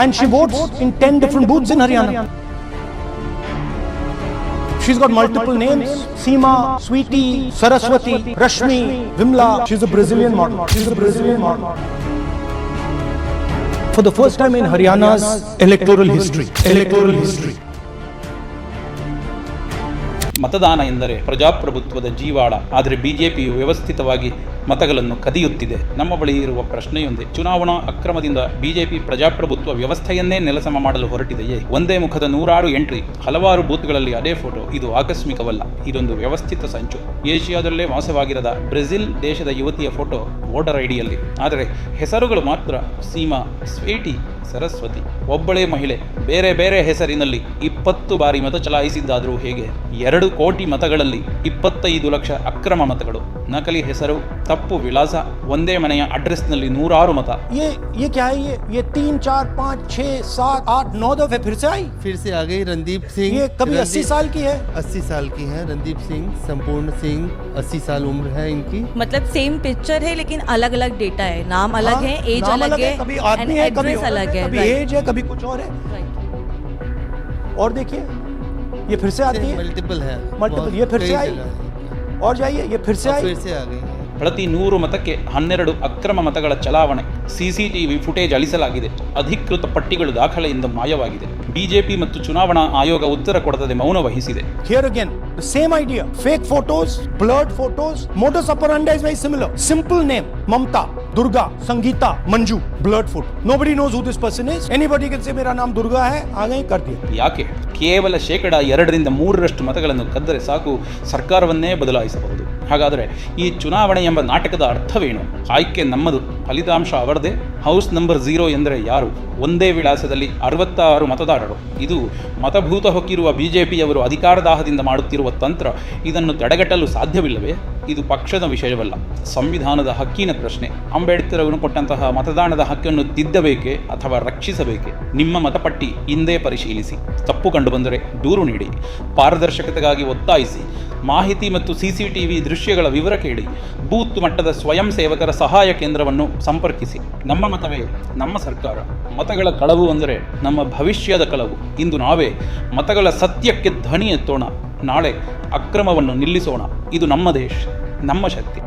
and she votes in 10 different booths in Haryana. She's got multiple names Seema, Sweetie, Saraswati, Rashmi, Vimla. She's a Brazilian model. She's a Brazilian model. For the first time in Haryana's electoral history, electoral history. ಮತದಾನ ಎಂದರೆ ಪ್ರಜಾಪ್ರಭುತ್ವದ ಜೀವಾಳ. ಆದರೆ ಬಿಜೆಪಿಯು ವ್ಯವಸ್ಥಿತವಾಗಿ ಮತಗಳನ್ನು ಕದಿಯುತ್ತಿದೆ. ನಮ್ಮ ಬಳಿ ಇರುವ ಪ್ರಶ್ನೆಯೊಂದೇ, ಚುನಾವಣಾ ಅಕ್ರಮದಿಂದ ಬಿಜೆಪಿ ಪ್ರಜಾಪ್ರಭುತ್ವ ವ್ಯವಸ್ಥೆಯನ್ನೇ ನೆಲಸಮ ಮಾಡಲು ಹೊರಟಿದೆಯೇ? ಒಂದೇ ಮುಖದ ನೂರಾರು ಎಂಟ್ರಿ, ಹಲವಾರು ಬೂತ್ಗಳಲ್ಲಿ ಅದೇ ಫೋಟೋ, ಇದು ಆಕಸ್ಮಿಕವಲ್ಲ. ಇದೊಂದು ವ್ಯವಸ್ಥಿತ ಸಂಚು. ಏಷ್ಯಾದಲ್ಲೇ ವಾಸವಾಗಿರದ ಬ್ರೆಜಿಲ್ ದೇಶದ ಯುವತಿಯ ಫೋಟೋ ವೋಟರ್ ಐಡಿಯಲ್ಲಿ ಆದರೆ ಹೆಸರುಗಳು ಮಾತ್ರ ಸೀಮಾ, ಸ್ವೇಟಿ ಸರಸ್ವತಿ ಒಬ್ಬಳೇ ಮಹಿಳೆ ಬೇರೆ ಬೇರೆ ಹೆಸರಿನಲ್ಲಿ ಇಪ್ಪತ್ತು ಬಾರಿ ಮತ ಚಲಾಯಿಸಿದ್ದಾದರೂ ಹೇಗೆ ಎರಡು ಕೋಟಿ ಮತಗಳಲ್ಲಿ ಇಪ್ಪತ್ತೈದು ಲಕ್ಷ ಅಕ್ರಮ ಮತಗಳು ನಕಲಿ ಹೆಸರು ತಪ್ಪು ವಿಳಾಸ ಒಂದೇ ಮನೆಯ ಅಡ್ರೆಸ್ನಲ್ಲಿ ನೂರಾರು ಮತ ये ये क्या है ये ये तीन चार पाँच छः सात आठ नौ दफे फिर से आई फिर से आ गई रणदीप सिंह ये कभी अस्सी रणदीप- साल की है अस्सी साल की है रणदीप सिंह संपूर्ण सिंह अस्सी साल उम्र है इनकी मतलब सेम पिक्चर है लेकिन अलग अलग डेटा है नाम अलग हाँ, है एज नाम अलग है कभी एंड आदमी है कभी एड्रेस औरत अलग है कभी एज है कभी कुछ और है राइट और देखिए ये फिर से आती है मल्टीपल है Multiple, बहुत- ये फिर कई से आई? जगह है। और जाइए ये फिर से और आई फिर से आ गई है ಪ್ರತಿ ನೂರು ಮತಕ್ಕೆ ಹನ್ನೆರಡು ಅಕ್ರಮ ಮತಗಳ ಚಲಾವಣೆ ಸಿಸಿಟಿವಿ ಫುಟೇಜ್ ಅಳಿಸಲಾಗಿದೆ ಅಧಿಕೃತ ಪಟ್ಟಿಗಳು ದಾಖಲೆಯಿಂದ ಮಾಯವಾಗಿದೆ ಬಿಜೆಪಿ ಮತ್ತು ಚುನಾವಣಾ ಆಯೋಗ ಉತ್ತರ ಕೊಡದೆ ಮೌನ ವಹಿಸಿದೆ Here again, the same idea. Fake photos, blurred photos. Modus operandi is very similar. Simple name, Mamta, Durga, Sangeeta, Manju. Blurred photo. Nobody knows who this person is. Anybody can say मेरा नाम दुर्गा है आ गए कर दिया ಯಾಕೆ ಕೇವಲ ಶೇಕಡ ಎರಡರಿಂದ ಮೂರರಷ್ಟು ಮತಗಳನ್ನು ಕದ್ದರೆ ಸಾಕು ಸರ್ಕಾರವನ್ನೇ ಬದಲಾಯಿಸಬಹುದು ಹಾಗಾದರೆ ಈ ಚುನಾವಣೆ ಎಂಬ ನಾಟಕದ ಅರ್ಥವೇನು ಆಯ್ಕೆ ನಮ್ಮದು ಫಲಿತಾಂಶ ಅವರದೇ ಹೌಸ್ ನಂಬರ್ ಝೀರೋ ಎಂದರೆ ಯಾರು? ಒಂದೇ ವಿಳಾಸದಲ್ಲಿ ಅರವತ್ತಾರು ಮತದಾರರು. ಇದು ಮತಭೂತ ಹೊಕ್ಕಿರುವ ಬಿಜೆಪಿಯವರು ಅಧಿಕಾರದಾಹದಿಂದ ಮಾಡುತ್ತಿರುವ ತಂತ್ರ. ಇದನ್ನು ತಡೆಗಟ್ಟಲು ಸಾಧ್ಯವಿಲ್ಲವೇ? ಇದು ಪಕ್ಷದ ವಿಷಯವಲ್ಲ. ಸಂವಿಧಾನದ ಹಕ್ಕಿನ ಪ್ರಶ್ನೆ. ಅಂಬೇಡ್ಕರ್ ಅವರು ಕೊಟ್ಟಂತಹ ಮತದಾನದ ಹಕ್ಕನ್ನು ತಿದ್ದಬೇಕೆ ಅಥವಾ ರಕ್ಷಿಸಬೇಕೆ? ನಿಮ್ಮ ಮತಪಟ್ಟಿ ಹಿಂದೆ ಪರಿಶೀಲಿಸಿ. ತಪ್ಪು ಕಂಡುಬಂದರೆ ದೂರು ನೀಡಿ. ಪಾರದರ್ಶಕತೆಗಾಗಿ ಒತ್ತಾಯಿಸಿ. ಮಾಹಿತಿ ಮತ್ತು ಸಿಸಿಟಿವಿ ದೃಶ್ಯಗಳ ವಿವರ ಕೇಳಿ ಬೂತ್ ಮಟ್ಟದ ಸ್ವಯಂ ಸೇವಕರ ಸಹಾಯ ಕೇಂದ್ರವನ್ನು ಸಂಪರ್ಕಿಸಿ. ನಮ್ಮ ಮತವೇ ನಮ್ಮ ಸರ್ಕಾರ. ಮತಗಳ ಕಳವು ಅಂದರೆ ನಮ್ಮ ಭವಿಷ್ಯದ ಕಳವು. ಇಂದು ನಾವೇ ಮತಗಳ ಸತ್ಯಕ್ಕೆ ಧ್ವನಿ ಎತ್ತೋಣ. ನಾಳೆ ಅಕ್ರಮವನ್ನು ನಿಲ್ಲಿಸೋಣ. ಇದು ನಮ್ಮ ದೇಶ, ನಮ್ಮ ಶಕ್ತಿ.